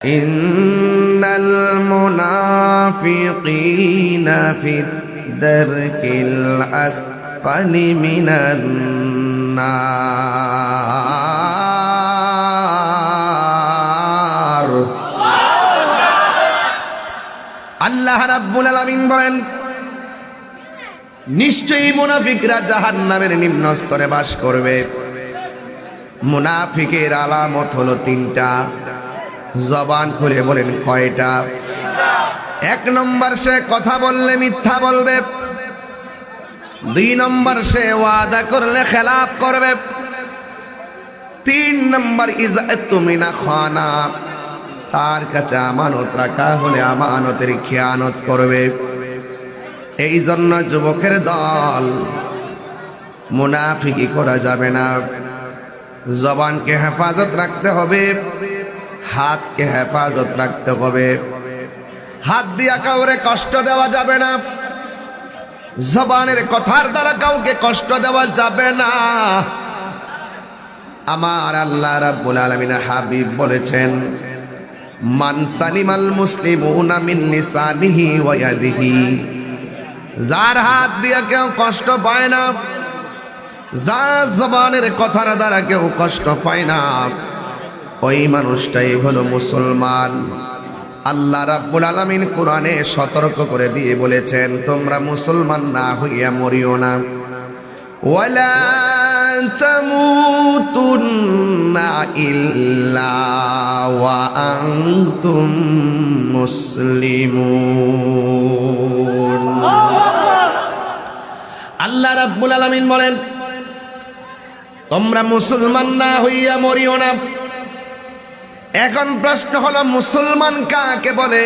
إن المنافقين في الدرك الأسفل من النار আল্লাহ রাব্বুল আলামিন বলেন নিশ্চয়ই মুনাফিকরা জাহান্নামের নিম্ন স্তরে বাস করবে মুনাফিকের আলামত হলো তিনটা জবান খুলে বলেন, কয়টা? এক নম্বর সে কথা বললে, মিথ্যা বলবে। দুই নম্বর সে ওয়াদা করলে, খেলাপ করবে। তিন নম্বর, ইজা তুমি না খানা। তার কাছে আমানত রাখা হলে আমানতের খেয়ানত করবে। এই জন্য যুবকের দল মুনাফিকি করা যাবে না। জবানকে হেফাজত রাখতে হবে। হাতকে হেফাজত রাখতে হবে। হাত দিয়া কাউরে কষ্ট দেওয়া যাবে না। জবানের কথার দ্বারা কাউকে কষ্ট দেওয়া যাবে না। আমার আল্লাহ রাব্বুল আলামিন হাবিব বলেছেন, মান সালিমাল মুসলিমুনা মিন লিসানিহি ওয়া ইয়াদিহি। যার হাত দিয়া কেউ কষ্ট পায় না, যার জবানের কথার দ্বারা কেউ কষ্ট পায় না। ওই মানুষটাই হলো মুসলমান। আল্লাহ রাব্বুল আলামিন কোরআনে সতর্ক করে দিয়ে বলেছেন, তোমরা মুসলমান না হইয়া মরিও না। ওয়ালা ইল্লা আল্লাহ রাব্বুল আলামিন বলেন, তোমরা মুসলমান না হইয়া মরিও না। এখন প্রশ্ন হলো, মুসলমান কাকে বলে?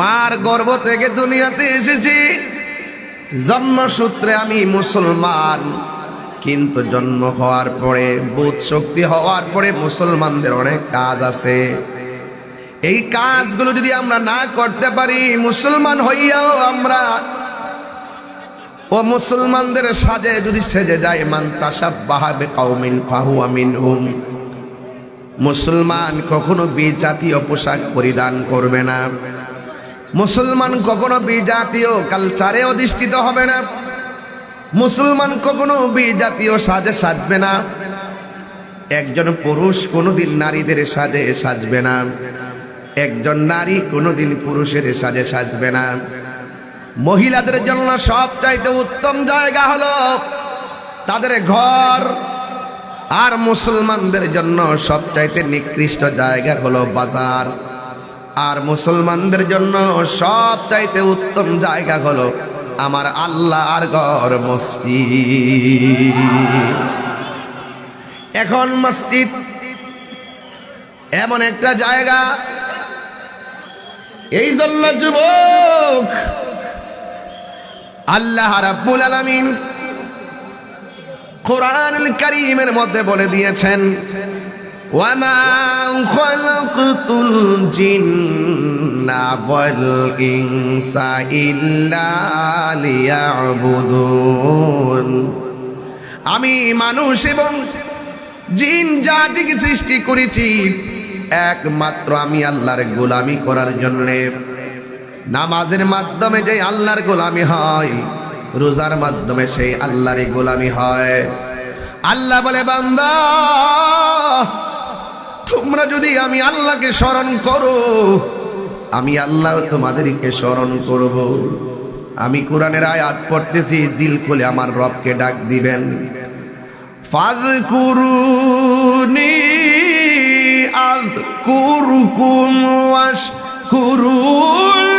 মার গর্ভ থেকে দুনিয়াতে এসেছি, জন্মসূত্রে আমি মুসলমান। কিন্তু জন্ম হওয়ার পরে, বোধ শক্তি হওয়ার পরে মুসলমানদের অনেক কাজ আছে। এই কাজগুলো যদি আমরা না করতে পারি, মুসলমান হইয়াও আমরা, ও মুসলমানদের সাজে যদি সেজে যায়, মান তাসাব বাহাবে কাউমিন ফাহু আমিন হুম মুসলমান কখনো বিজাতীয় পোশাক পরিধান করবে না। মুসলমান কখনো বিজাতীয় কালচারে অধিষ্ঠিত হবে না। মুসলমান কখনো বিজাতীয় সাজে সাজবে না। একজন পুরুষ কোনোদিন নারীদের সাজে সাজবে না। একজন নারী কোনোদিন পুরুষের সাজে সাজবে না। মহিলাদের জন্য সবচাইতে উত্তম জায়গা হলো তাদের ঘর আর মুসলমানদের জন্য সবচাইতে নিকৃষ্ট জায়গা হলো বাজার। আর মুসলমানদের জন্য সবচাইতে উত্তম জায়গা হলো আমার আল্লাহ আর ঘর মসজিদ। এখন মসজিদ এমন একটা জায়গা। এই জন্য যুবক, আল্লাহ রাব্বুল আলামিন কোরআনুল কারীমের মধ্যে বলে দিয়েছেন খালাকতুল জিন্না ওয়াল ইনসা ইল্লা লিয়াবুদুন। আমি মানুষ এবং জিন জাতিকে সৃষ্টি করেছি, একমাত্র আমি আল্লাহর গোলামি করার জন্যে। নামাজের মাধ্যমে যে আল্লাহর গোলামি হয় রোজার মাধ্যমে সেই আল্লাহর গোলামি হয়। আল্লাহ বলে, বান্দা, তোমরা যদি আমি আল্লাহকে স্মরণ করো, আমি আল্লাহ তোমাদেরকে স্মরণ করব। আমি কোরআনের আয়াত পড়তেছি, দিল খুলে আমার রবকে ডাক দিবেন। ফাযকুরুনি আযকুরুকুম ওয়াশকুরুন।